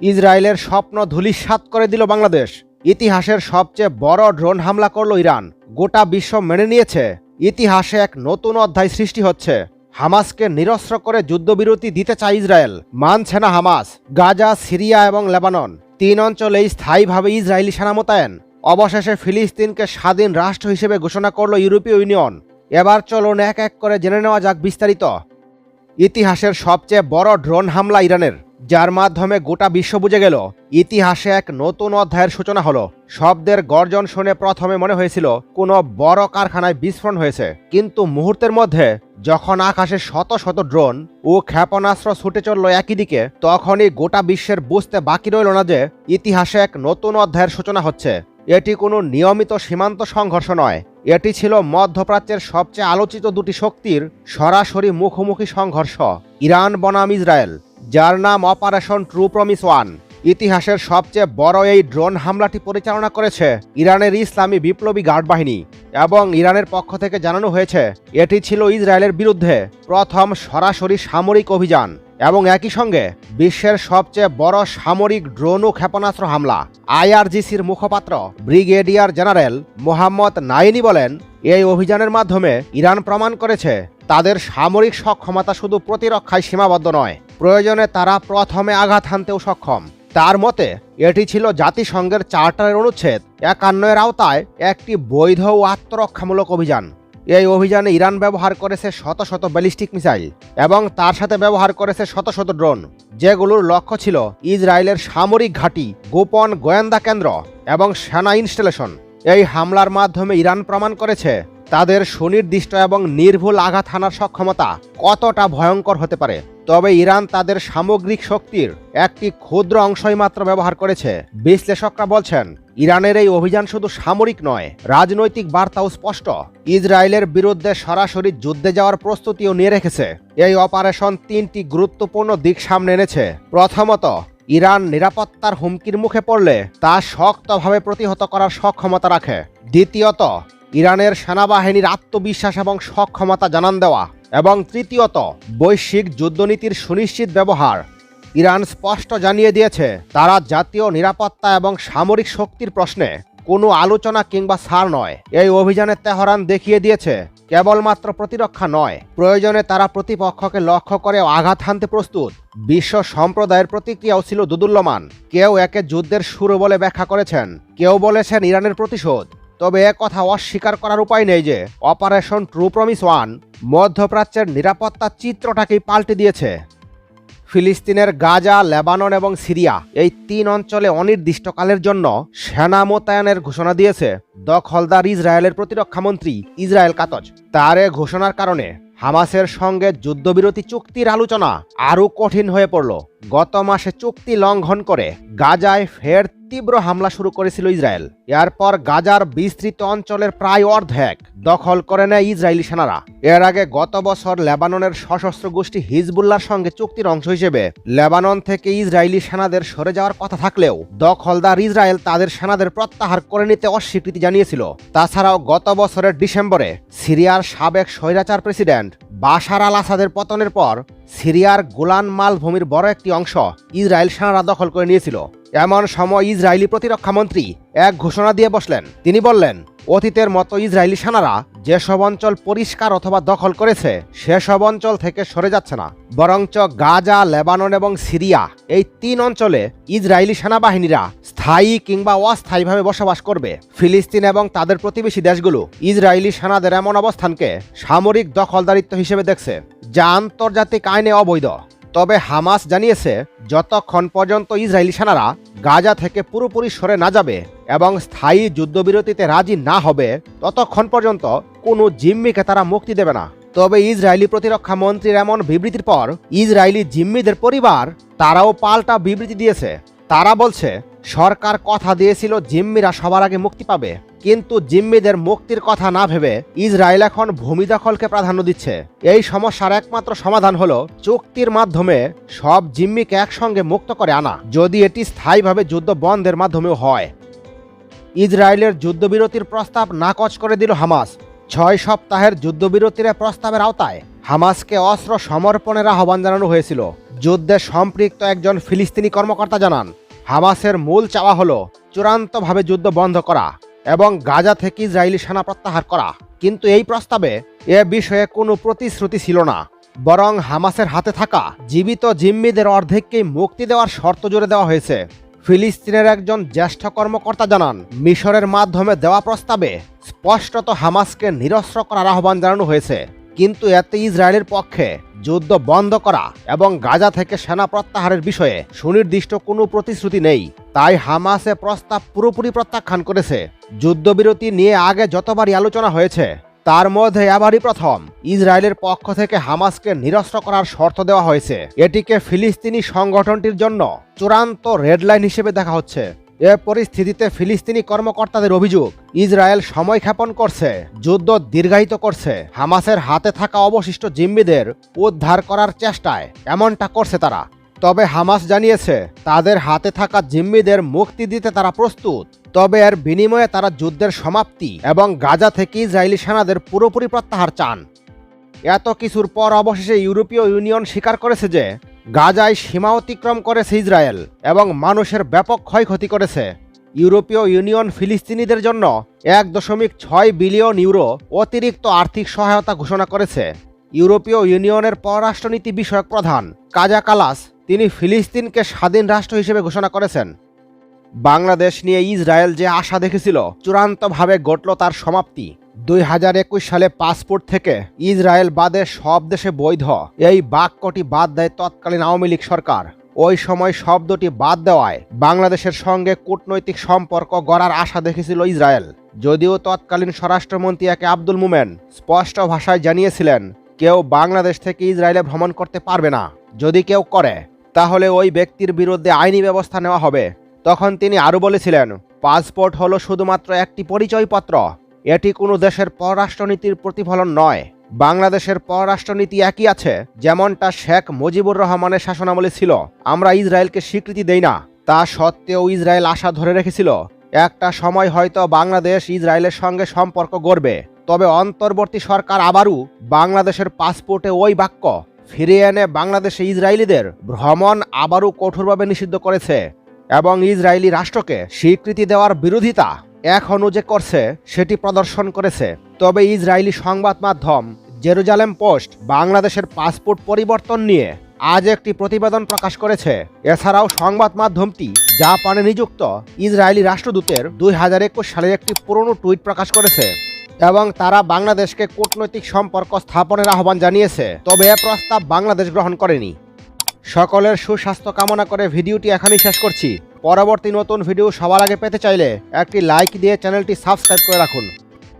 ইসরায়েলের স্বপ্ন ধূলিসাৎ করে দিল বাংলাদেশ। ইতিহাসের সবচেয়ে বড় ড্রোন হামলা করল ইরান। গোটা বিশ্ব মেনে নিয়েছে। ইতিহাসে এক নতুন অধ্যায় সৃষ্টি হচ্ছে। হামাসকে নিরস্ত্র করে যুদ্ধবিরতি দিতে চায় ইসরায়েল। মানছে না হামাস, গাজা, সিরিয়া এবং লেবানন। তিন অঞ্চলেই স্থায়ীভাবে ইসরায়েলি সেনা মোতায়েন। অবশেষে ফিলিস্তিনকে স্বাধীন রাষ্ট্র হিসেবে ঘোষণা করল ইউরোপীয় ইউনিয়ন। এবার চলুন এক এক করে জেনে নেওয়া যাক বিস্তারিত। ইতিহাসের সবচেয়ে বড় ড্রোন হামলা ইরানের, যার মাধ্যমে গোটা বিশ্ব বুঝে গেল, ইতিহাসে এক নতুন অধ্যায়ের সূচনা হলো। শব্দের গর্জন শুনে প্রথমে মনে হয়েছিল, কোনো বড় কারখানায় বিস্ফোরণ হয়েছে। কিন্তু মুহূর্তের মধ্যে, যখন আকাশে শত শত ড্রোন ও ক্ষেপণাস্ত্র ছুটে চলল একই দিকে, তখনই গোটা বিশ্বের বুঝতে বাকি রইল না যে, ইতিহাসে এক নতুন অধ্যায়ের সূচনা হচ্ছে। এটি কোনো নিয়মিত সীমান্ত সংঘর্ষ নয়। এটি ছিল মধ্যপ্রাচ্যের সবচেয়ে আলোচিত দুটি শক্তির সরাসরি মুখোমুখি সংঘর্ষ, ইরান বনাম ইসরায়েল, যার নাম অপারেশন ট্রু প্রমিস ওয়ান ইতিহাসের সবচেয়ে বড় এই ড্রোন হামলাটি পরিচালনা করেছে ইরানের ইসলামী বিপ্লবী গার্ড বাহিনী এবং ইরানের পক্ষ থেকে জানানো হয়েছে, এটি ছিল ইসরায়েলের বিরুদ্ধে প্রথম সরাসরি সামরিক অভিযান। এবং একই সঙ্গে বিশ্বের সবচেয়ে বড় সামরিক ড্রোন ও ক্ষেপণাস্ত্র হামলা। আইআরজিসির মুখপাত্র ব্রিগেডিয়ার জেনারেল মোহাম্মদ নাইনি বলেন, এই অভিযানের মাধ্যমে ইরান প্রমাণ করেছে তাদের সামরিক সক্ষমতা শুধু প্রতিরক্ষায় সীমাবদ্ধ নয়, প্রয়োজনে তারা প্রথমে আঘাত হানতেও সক্ষম। তার মতে, এটি ছিল জাতিসংঘের চার্টারের অনুচ্ছেদ। একান্ন এর আওতায় একটি বৈধ ও আত্মরক্ষামূলক অভিযান। এই অভিযানে ইরান ব্যবহার করেছে শত শত ব্যালিস্টিক মিসাইল এবং তার সাথে ব্যবহার করেছে শত শত ড্রোন, যেগুলোর লক্ষ্য ছিল ইসরায়েলের সামরিক ঘাঁটি, গোপন গোয়েন্দা কেন্দ্র এবং সেনা ইনস্টলেশন। এই হামলার মাধ্যমে ইরান প্রমাণ করেছে তাদের সুনির্দিষ্ট এবং নির্ভুল আঘাত হানার সক্ষমতা কতটা ভয়ঙ্কর হতে পারে? তবে ইরান তাদের সামগ্রিক শক্তির একটি ক্ষুদ্র অংশই মাত্র ব্যবহার করেছে। বিশ্লেষকরা বলছেন, ইরানের এই অভিযান শুধু সামরিক নয়, রাজনৈতিক বার্তাও স্পষ্ট। ইসরায়েলের বিরুদ্ধে সরাসরি যুদ্ধে যাওয়ার প্রস্তুতিও নিয়ে রেখেছে। এই অপারেশন তিনটি গুরুত্বপূর্ণ দিক সামনে এনেছে। প্রথমত, ইরান নিরাপত্তার হুমকির মুখে পড়লে তা শক্তভাবে প্রতিহত করার সক্ষমতা রাখে। দ্বিতীয়ত ইরানের সেনাবাহিনীর আত্মবিশ্বাস এবং সক্ষমতা জানান দেওয়া। এবং তৃতীয়ত, বৈশ্বিক যুদ্ধনীতির সুনিশ্চিত ব্যবহার। ইরান স্পষ্ট জানিয়ে দিয়েছে, তারা জাতীয় নিরাপত্তা এবং সামরিক শক্তির প্রশ্নে কোনো আলোচনা কিংবা সার নয়। এই অভিযানে তেহরান দেখিয়ে দিয়েছে, কেবলমাত্র প্রতিরক্ষা নয়, প্রয়োজনে তারা প্রতিপক্ষকে লক্ষ্য করে আঘাত হানতে প্রস্তুত। বিশ্ব সম্প্রদায়ের প্রতিক্রিয়াও ছিল দুদুল্যমান। কেউ একে যুদ্ধের শুরু বলে ব্যাখ্যা করেছেন, কেউ বলেছেন ইরানের প্রতিশোধ। তবে কথা অস্বীকার করার উপায় নেই যে অপারেশন ট্রু প্রমিস ওয়ান মধ্যপ্রাচ্যের নিরাপত্তার চিত্রটাকেই পাল্টে দিয়েছে। ফিলিস্তিনের গাজা, লেবানন এবং সিরিয়া এই তিন অঞ্চলে অনির্দিষ্টকালের জন্য সেনা মোতায়েনের ঘোষণা দিয়েছে দখলদার ইসরায়েলের প্রতিরক্ষামন্ত্রী ইসরায়েল কাতজ। তার এ ঘোষণার কারণে হামাসের সঙ্গে যুদ্ধবিরতি চুক্তির আলোচনা আরও কঠিন হয়ে পড়ল। গত মাসে চুক্তি লঙ্ঘন করে গাজায় ফের তীব্র হামলা শুরু করেছিল ইসরায়েল। এরপর গাজার বিস্তৃত অঞ্চলের প্রায় অর্ধেক দখল করে নেয় ইসরায়েলি সেনারা। এর আগে গত বছর লেবাননের সশস্ত্র গোষ্ঠী হিজবুল্লার সঙ্গে চুক্তির অংশ হিসেবে লেবানন থেকে ইসরায়েলি সেনাদের সরে যাওয়ার কথা থাকলেও দখলদার ইসরায়েল তাদের সেনাদের প্রত্যাহার করে নিতে অস্বীকৃতি জানিয়েছিল। তাছাড়াও গত বছরের ডিসেম্বরে সিরিয়ার সাবেক স্বৈরাচার প্রেসিডেন্ট বাশার আল আসাদের পতনের পর সিরিয়ার গোলান মালভূমির বড় একটি অংশ ইসরায়েল সেনারা দখল করে নিয়েছিল। এমন সময় ইসরায়েলি প্রতিরক্ষামন্ত্রী এক ঘোষণা দিয়ে বসলেন। তিনি বললেন, অতীতের মতো ইসরায়েলি সেনারা যেসব অঞ্চল পরিষ্কার অথবা দখল করেছে, সেসব অঞ্চল থেকে সরে যাচ্ছে না। বরঞ্চ গাজা, লেবানন এবং সিরিয়া এই তিন অঞ্চলে ইসরায়েলি সেনাবাহিনীরা স্থায়ী কিংবা অস্থায়ীভাবে বসবাস করবে। ফিলিস্তিন এবং তাদের প্রতিবেশী দেশগুলো ইসরায়েলি সেনাদের এমন অবস্থানকে সামরিক দখলদারিত্ব হিসেবে দেখছে, যা আন্তর্জাতিক আইনে অবৈধ। তবে হামাস জানিয়েছে, যতক্ষণ পর্যন্ত ইসরায়েলি সেনারা গাজা থেকে পুরোপুরি সরে না যাবে এবং স্থায়ী যুদ্ধবিরতিতে রাজি না হবে, ততক্ষণ পর্যন্ত কোনো জিম্মিকে তারা মুক্তি দেবে না। তবে ইসরায়েলি প্রতিরক্ষা মন্ত্রীর এমন বিবৃতির পর ইসরায়েলি জিম্মিদের পরিবার তারাও পাল্টা বিবৃতি দিয়েছে। তারা বলছে সরকার কথা দিয়েছিল জিম্মিরা সবার আগে মুক্তি পাবে। কিন্তু জিম্মিদের মুক্তির কথা না ভেবে ইসরায়েল এখন ভূমি দখলকে প্রাধান্য দিচ্ছে। এই সমস্যার একমাত্র সমাধান হলো চুক্তির মাধ্যমে সব জিম্মিকে একসঙ্গে মুক্ত করে আনা, যদি এটি স্থায়ীভাবে যুদ্ধ বন্ধের মাধ্যমেও হয়। ইসরায়েলের যুদ্ধবিরতির প্রস্তাব নাকচ করে দিল হামাস। ছয় সপ্তাহের যুদ্ধবিরতির প্রস্তাবের আওতায় হামাসকে অস্ত্র সমর্পণের আহ্বান জানানো হয়েছিল। যুদ্ধে সম্পৃক্ত একজন ফিলিস্তিনি কর্মকর্তা জানান হামাসের মূল চাওয়া হলো চূড়ান্তভাবে যুদ্ধ বন্ধ করা এবং গাজা থেকে ইসরায়েলি সেনা প্রত্যাহার করা। কিন্তু এই প্রস্তাবে এ বিষয়ে কোনো প্রতিশ্রুতি ছিল না। বরং হামাসের হাতে থাকা জীবিত জিম্মিদের অর্ধেককেই মুক্তি দেওয়ার শর্ত জুড়ে দেওয়া হয়েছে। ফিলিস্তিনের একজন জ্যেষ্ঠ কর্মকর্তা জানান, মিশরের মাধ্যমে দেওয়া প্রস্তাবে স্পষ্টত হামাসকে নিরস্ত্র করার আহ্বান জানানো হয়েছে। কিন্তু এতে ইসরায়েলের পক্ষে যুদ্ধ বন্ধ করা এবং গাজা থেকে সেনা প্রত্যাহারের বিষয়ে সুনির্দিষ্ট কোনো প্রতিশ্রুতি নেই। তাই হামাসে প্রস্তাব পুরোপুরি প্রত্যাখ্যান করেছে। যুদ্ধবিরতি নিয়ে আগে যতবারই আলোচনা হয়েছে, তার মধ্যে এবারই প্রথম ইসরায়েলের পক্ষ থেকে হামাসকে নিরস্ত্র করার শর্ত দেওয়া হয়েছে। এটিকে ফিলিস্তিনি সংগঠনটির জন্য চূড়ান্ত রেডলাইন হিসেবে দেখা হচ্ছে। এ পরিস্থিতিতে ফিলিস্তিনি কর্মকর্তাদের অভিযোগ, ইসরায়েল সময় ক্ষেপণ করছে, যুদ্ধ দীর্ঘায়িত করছে, হামাসের হাতে থাকা অবশিষ্ট জিম্মিদের উদ্ধার করার চেষ্টায়, এমনটা করছে তারা। তবে হামাস জানিয়েছে, তাদের হাতে থাকা জিম্মিদের মুক্তি দিতে তারা প্রস্তুত। তবে এর বিনিময়ে তারা যুদ্ধের সমাপ্তি এবং গাজা থেকে ইসরায়েলি সেনাদের পুরোপুরি প্রত্যাহার চান। এত কিছুর পর অবশেষে ইউরোপীয় ইউনিয়ন স্বীকার করেছে যে গাজায় সীমা অতিক্রম করেছে ইসরায়েল এবং মানুষের ব্যাপক ক্ষয়ক্ষতি করেছে। ইউরোপীয় ইউনিয়ন ফিলিস্তিনিদের জন্য এক দশমিক ছয় বিলিয়ন ইউরো অতিরিক্ত আর্থিক সহায়তা ঘোষণা করেছে। ইউরোপীয় ইউনিয়নের পররাষ্ট্রনীতি বিষয়ক প্রধান কাজা কালাস তিনি ফিলিস্তিনকে স্বাধীন রাষ্ট্র হিসেবে ঘোষণা করেছেন। বাংলাদেশ নিয়ে ইসরায়েল যে আশা দেখেছিল, চূড়ান্তভাবে ঘটল তার সমাপ্তি। দুই হাজার একুশ সালে পাসপোর্ট থেকে ইসরায়েল বাদে সব দেশে বৈধ। এই বাক্যটি বাদ দেয় তৎকালীন আওয়ামী লীগ সরকার। ওই সময় শব্দটি বাদ দেওয়ায় বাংলাদেশের সঙ্গে কূটনৈতিক সম্পর্ক গড়ার আশা দেখেছিল ইসরায়েল। যদিও তৎকালীন স্বরাষ্ট্রমন্ত্রী একে আব্দুল মুমেন স্পষ্ট ভাষায় জানিয়েছিলেন, কেউ বাংলাদেশ থেকে ইসরায়েলে ভ্রমণ করতে পারবে না। যদি কেউ করে, তাহলে ওই ব্যক্তির বিরুদ্ধে আইনি ব্যবস্থা নেওয়া হবে। তখন তিনি আরও বলেছিলেন, পাসপোর্ট হলো শুধুমাত্র একটি পরিচয়পত্র। এটি কোনো দেশের পররাষ্ট্রনীতির প্রতিফলন নয়। বাংলাদেশের পররাষ্ট্রনীতি একই আছে, যেমনটা শেখ মুজিবুর রহমানের শাসনামলে ছিল। আমরা ইসরায়েলকে স্বীকৃতি দেই না। তা সত্ত্বেও ইসরায়েল আশা ধরে রেখেছিল, একটা সময় হয়তো বাংলাদেশ ইসরায়েলের সঙ্গে সম্পর্ক গড়বে। তবে অন্তর্বর্তী সরকার আবারও বাংলাদেশের পাসপোর্টে ওই বাক্য, ফিরিয়ে এনে বাংলাদেশে ইসরায়েলিদের ভ্রমণ আবারও কঠোরভাবে নিষিদ্ধ করেছে এবং ইসরায়েলি রাষ্ট্রকে স্বীকৃতি দেওয়ার বিরোধিতা এখনও যে করছে, সেটি প্রদর্শন করেছে। তবে ইসরায়েলি সংবাদ মাধ্যম জেরুজালেম পোস্ট বাংলাদেশের পাসপোর্ট পরিবর্তন নিয়ে আজ একটি প্রতিবেদন প্রকাশ করেছে। এছাড়াও সংবাদ মাধ্যমটি জাপানে নিযুক্ত ইসরায়েলি রাষ্ট্রদূতের দুই হাজার একুশ সালের একটি পুরনো টুইট প্রকাশ করেছে এবং তারা বাংলাদেশকে কূটনৈতিক সম্পর্ক স্থাপনের আহ্বান জানিয়েছে। তবে এ প্রস্তাব বাংলাদেশ গ্রহণ করেনি। সকলের সুস্বাস্থ্য কামনা করে ভিডিওটি এখানেই শেষ করছি। পরবর্তী নতুন ভিডিও সবার আগে পেতে চাইলে একটি লাইক দিয়ে চ্যানেলটি সাবস্ক্রাইব করে রাখুন।